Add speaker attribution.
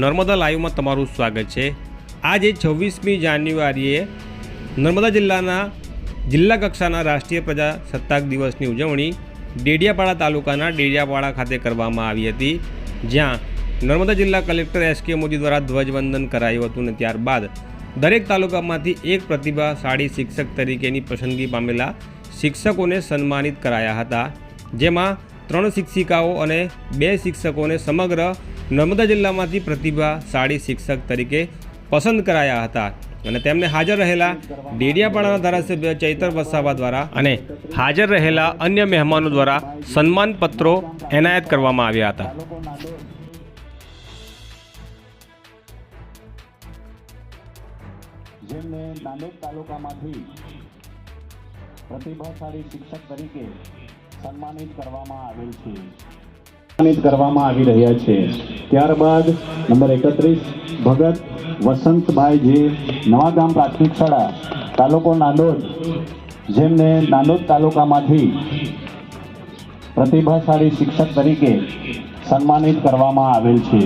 Speaker 1: નર્મદા લાઈવમાં તમારું સ્વાગત છે. આજે છવ્વીસમી જાન્યુઆરીએ નર્મદા જિલ્લાના જિલ્લા કક્ષાના રાષ્ટ્રીય પ્રજાસત્તાક દિવસની ઉજવણી ડેડિયાપાડા તાલુકાના ડેડિયાપાડા ખાતે કરવામાં આવી હતી, જ્યાં નર્મદા જિલ્લા કલેક્ટર એસ કે મોદી દ્વારા ધ્વજવંદન કરાયું હતું અને ત્યારબાદ દરેક તાલુકામાંથી એક પ્રતિભાશાળી શિક્ષક તરીકેની પસંદગી પામેલા શિક્ષકોને સન્માનિત કરાયા હતા, જેમાં ત્રણ શિક્ષિકાઓ અને બે શિક્ષકોને સમગ્ર નર્મદા જિલ્લામાંથી પ્રતિભાશાળી શિક્ષક તરીકે પસંદ કરાયા હતા અને તેમને હાજર રહેલા ડેડિયાપાડાના ધારાસભ્ય ચૈતર વસાવા દ્વારા અને હાજર રહેલા અન્ય મહેમાનો દ્વારા સન્માનપત્રો એનાયત કરવામાં આવ્યા હતા.
Speaker 2: જેમને નાંદેડ તાલુકામાંથી પ્રતિભાશાળી શિક્ષક તરીકે સન્માનિત કરવામાં આવેલ છે. સન્માનિત કરવામાં આવી રહ્યા છે. ત્યારબાદ નંબર એકત્રીસ ભગત વસંતભાઈ જે નવાગામ પ્રાથમિક શાળા તાલુકો નાંદોદ, જેમને નાંદોદ તાલુકામાંથી પ્રતિભાશાળી શિક્ષક તરીકે સન્માનિત કરવામાં આવેલ છે.